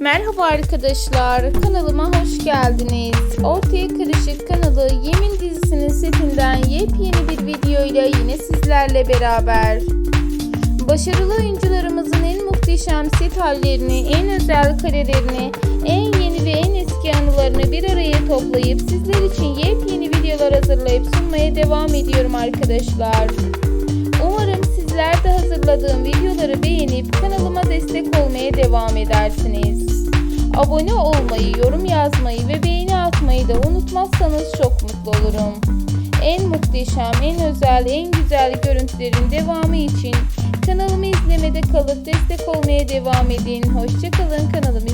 Merhaba arkadaşlar, kanalıma hoş geldiniz. Ortaya Karışık kanalı Yemin dizisinin setinden yepyeni bir video ile yine sizlerle beraber. Başarılı oyuncularımızın en muhteşem set hallerini, en özel karelerini, en yeni ve en eski anılarını bir araya toplayıp sizler için yepyeni videolar hazırlayıp sunmaya devam ediyorum arkadaşlar. Umarım sizler de hazırladığım videoları beğenip kanalıma destek olmaya devam edersiniz. Abone olmayı, yorum yazmayı ve beğeni atmayı da unutmazsanız çok mutlu olurum. En muhteşem, en özel, en güzel görüntülerin devamı için kanalımı izlemede kalıp destek olmaya devam edin. Hoşçakalın kanalım.